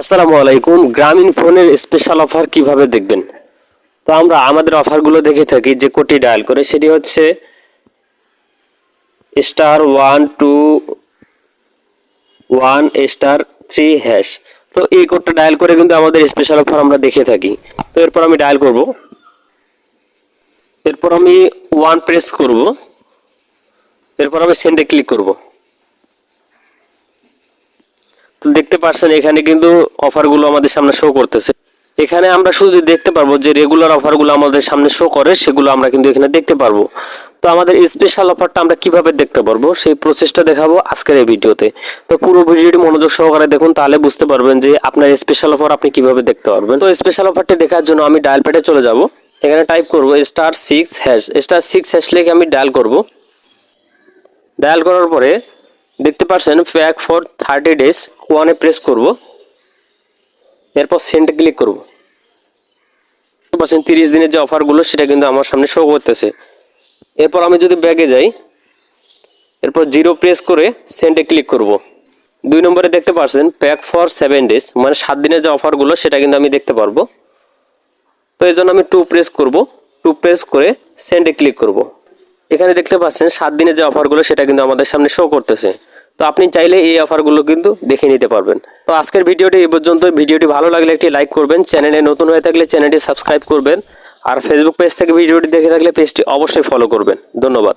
আসসালামু আলাইকুম। গ্রামীণ ফোনের স্পেশাল অফার কীভাবে দেখবেন? তো আমরা আমাদের অফারগুলো দেখে থাকি যে কোটি ডায়াল করে। সেটি হচ্ছে star one two one star three hash তো এই কোডটা ডায়াল করে কিন্তু আমাদের স্পেশাল অফার আমরা দেখে থাকি। তো এরপর আমি ডায়াল করব। এরপর আমি ওয়ান প্রেস করব। এরপর আমি সেন্ডে ক্লিক করব। তো দেখতে পাচ্ছেন এখানে কিন্তু অফারগুলো আমাদের সামনে শো করতেছে। এখানে আমরা শুধু দেখতে পারব যে রেগুলার অফারগুলো আমাদের সামনে শো করে, সেগুলো আমরা কিন্তু এখানে দেখতে পারব। তো আমাদের স্পেশাল অফারটা আমরা কীভাবে দেখতে পারব, সেই প্রসেসটা দেখাবো আজকের এই ভিডিওতে। তো পুরো ভিডিওটি মনোযোগ সহকারে দেখুন, তাহলে বুঝতে পারবেন যে আপনার স্পেশাল অফার আপনি কীভাবে দেখতে পারবেন। তো স্পেশাল অফারটি দেখার জন্য আমি ডায়াল প্যাডে চলে যাব। এখানে টাইপ করব star six hash star six hash লিখে আমি ডায়াল করব। ডায়াল করার পরে দেখতে পাচ্ছেন প্যাক ফর থার্টি ডেজ ওয়ানে প্রেস করব। এরপর সেন্টে ক্লিক করব। পাচ্ছেন, তিরিশ দিনের যে অফারগুলো সেটা কিন্তু আমার সামনে শো করতেছে। এরপর আমি যদি ব্যাগে যাই, এরপর জিরো প্রেস করে সেন্টে ক্লিক করব। দুই নম্বরে দেখতে পাচ্ছেন প্যাক ফর সেভেন ডেজ মানে সাত দিনের যে অফারগুলো সেটা কিন্তু আমি দেখতে পারব। তো এই জন্য আমি টু প্রেস করব। টু প্রেস করে সেন্ডে ক্লিক করব। এখানে দেখতে পাচ্ছেন, সাত দিনের যে অফারগুলো সেটা কিন্তু আমাদের সামনে শো করতেছে। তো আপনি চাইলে এই অফারগুলো কিন্তু দেখে নিতে পারবেন। তো আজকের ভিডিওটি এই পর্যন্ত ভিডিওটি ভালো লাগলে একটি লাইক করবেন। চ্যানেলে নতুন হয়ে থাকলে চ্যানেলটি সাবস্ক্রাইব করবেন। আর ফেসবুক পেজ থেকে ভিডিওটি দেখে থাকলে পেজটি অবশ্যই ফলো করবেন। ধন্যবাদ।